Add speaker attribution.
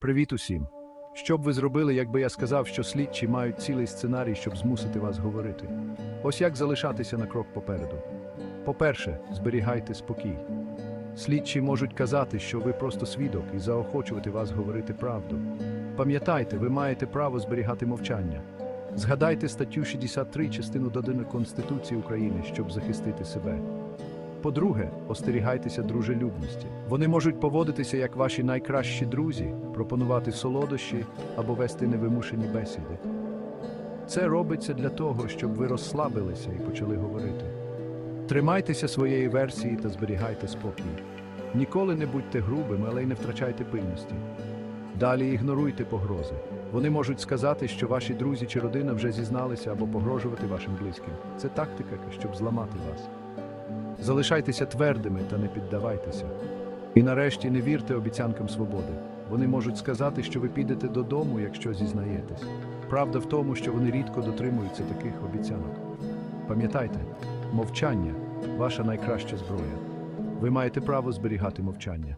Speaker 1: Привіт усім. Що б ви зробили, якби я сказав, що слідчі мають цілий сценарій, щоб змусити вас говорити? Ось як залишатися на крок попереду. По-перше, зберігайте спокій. Слідчі можуть казати, що ви просто свідок і заохочувати вас говорити правду. Пам'ятайте, ви маєте право зберігати мовчання. Згадайте статтю 63 частину 1 Конституції України, щоб захистити себе. По-друге, остерігайтеся дружелюбності. Вони можуть поводитися як ваші найкращі друзі, пропонувати солодощі або вести невимушені бесіди. Це робиться для того, щоб ви розслабилися і почали говорити. Тримайтеся своєї версії та зберігайте спокій. Ніколи не будьте грубими, але й не втрачайте пильності. Далі ігноруйте погрози. Вони можуть сказати, що ваші друзі чи родина вже зізналися або погрожувати вашим близьким. Це тактика, щоб зламати вас. Залишайтеся твердими та не піддавайтеся. І нарешті не вірте обіцянкам свободи. Вони можуть сказати, що ви підете додому, якщо зізнаєтесь. Правда в тому, що вони рідко дотримуються таких обіцянок. Пам'ятайте, мовчання ваша найкраща зброя. Ви маєте право зберігати мовчання.